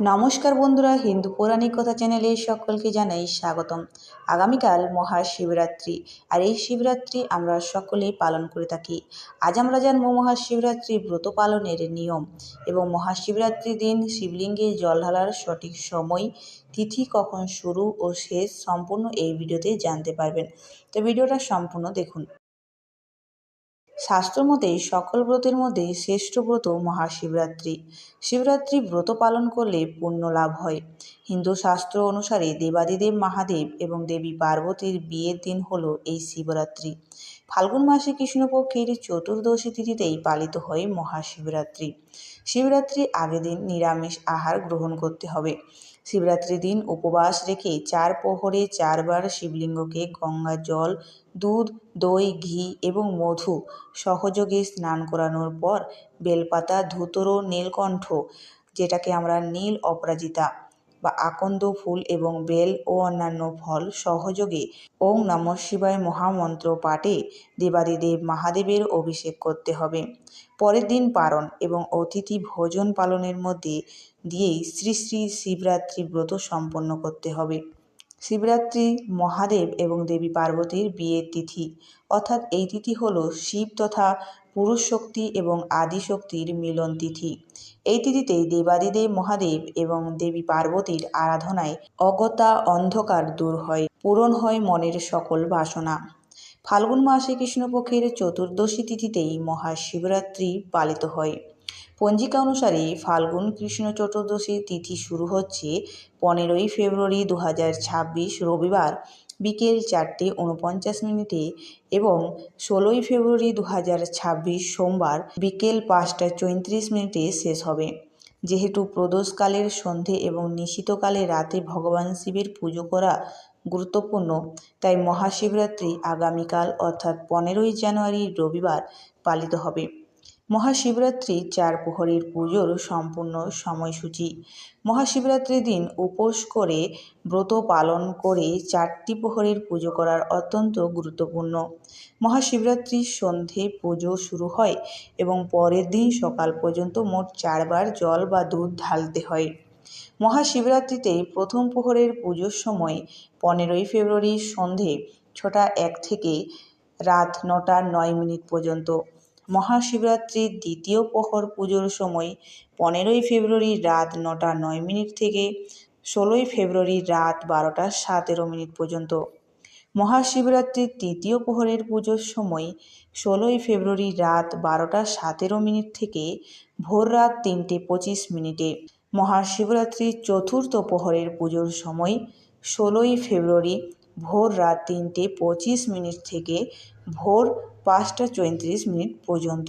নমস্কার বন্ধুরা, হিন্দু পৌরাণিক কথা চ্যানেলে সকলকে জানাই স্বাগতম। আগামীকাল মহাশিবরাত্রি, আর এই শিবরাত্রি আমরা সকলেই পালন করে থাকি। আজ আমরা জানব মহাশিবরাত্রি ব্রত পালনের নিয়ম এবং মহাশিবরাত্রির দিন শিবলিঙ্গে জল ঢালার সঠিক সময়, তিথি কখন শুরু ও শেষ সম্পূর্ণ এই ভিডিওতে জানতে পারবেন। তো ভিডিওটা সম্পূর্ণ দেখুন। শাস্ত্রমতে সকল ব্রতের মধ্যে শ্রেষ্ঠ ব্রত মহাশিবরাত্রি। শিবরাত্রি ব্রত পালন করলে পুণ্য লাভ হয়। হিন্দু শাস্ত্র অনুসারে দেবাদিদেব মহাদেব এবং দেবী পার্বতীর বিয়ের দিন হল এই শিবরাত্রি। ফাল্গুন মাসে কৃষ্ণপক্ষের চতুর্দশী তিথিতেই পালিত হয় মহাশিবরাত্রি। শিবরাত্রি আগের দিন নিরামিষ আহার গ্রহণ করতে হবে। শিবরাত্রি দিন উপবাস রেখে চার প্রহরে চারবার শিবলিঙ্গকে গঙ্গা জল, দুধ, দই, ঘি এবং মধু সহযোগে স্নান করানোর পর বেলপাতা, ধুতরো, নীলকণ্ঠ, যেটাকে আমরা নীল অপরাজিতা বা আকন্দ ফুল এবং বেল ও অন্যান্য ফল সহযোগে ওং নম শিবায় মহামন্ত্র পাঠে দেবাদিদেব মহাদেবের অভিষেক করতে হবে। পরের দিন পারণ এবং অতিথি ভোজন পালনের মধ্যে দিয়েই শ্রী শ্রী শিবরাত্রি ব্রত সম্পন্ন করতে হবে। শিবরাত্রি, মহাদেব এবং দেবী পার্বতীর বিয়ের তিথি। অর্থাৎ এই তিথি হল শিব তথা পুরুষ শক্তি এবং আদি শক্তির মিলন তিথি। এই তিথিতে দেবাদিদেব মহাদেব এবং দেবী পার্বতীর আরাধনায় অগতা অন্ধকার দূর হয়, পূরণ হয় মনের সকল বাসনা। ফাল্গুন মাসে কৃষ্ণপক্ষের চতুর্দশী তিথিতেই মহাশিবরাত্রি পালিত হয়। পঞ্জিকা অনুসারে ফাল্গুন কৃষ্ণ চতুর্দশী তিথি শুরু হচ্ছে পনেরোই ফেব্রুয়ারি দু ছাব্বিশ রবিবার বিকেল চারটে উনপঞ্চাশ মিনিটে এবং ষোলোই ফেব্রুয়ারি দু ছাব্বিশ সোমবার বিকেল পাঁচটা চৈত্রিশ মিনিটে শেষ হবে। যেহেতু প্রদোষকালের সন্ধে এবং নিশিতকালে রাতে ভগবান শিবের পুজো করা গুরুত্বপূর্ণ, তাই মহাশিবরাত্রি আগামীকাল অর্থাৎ পনেরোই জানুয়ারি রবিবার পালিত হবে। মহাশিবরাত্রি চার প্রহরের পুজোর সম্পূর্ণ সময়সূচি। মহাশিবরাত্রির দিন উপোস করে ব্রত পালন করে চারটি প্রহরের পুজো করার অত্যন্ত গুরুত্বপূর্ণ। মহাশিবরাত্রির সন্ধে পুজো শুরু হয় এবং পরের দিন সকাল পর্যন্ত মোট চারবার জল বা দুধ ঢালতে হয়। মহাশিবরাত্রিতে প্রথম প্রহরের পুজোর সময় পনেরোই ফেব্রুয়ারি সন্ধে ছটা এক থেকে রাত নটা নয় মিনিট পর্যন্ত মহাশিবরাত্রির দ্বিতীয় প্রহর পুজোর সময় পনেরোই ফেব্রুয়ারি রাত নটা নয় মিনিট থেকে ষোলোই ফেব্রুয়ারি রাত বারোটা সতেরো মিনিট পর্যন্ত। মহাশিবরাত্রির তৃতীয় প্রহরের পুজোর সময় ষোলোই ফেব্রুয়ারি রাত বারোটা সতেরো মিনিট থেকে ভোর রাত তিনটে পঁচিশ মিনিটে। মহাশিবরাত্রির চতুর্থ প্রহরের পুজোর সময় ষোলোই ফেব্রুয়ারি ভোর রাত তিনটে পঁচিশ মিনিট থেকে ভোর পাঁচটা চৌত্রিশ মিনিট পর্যন্ত।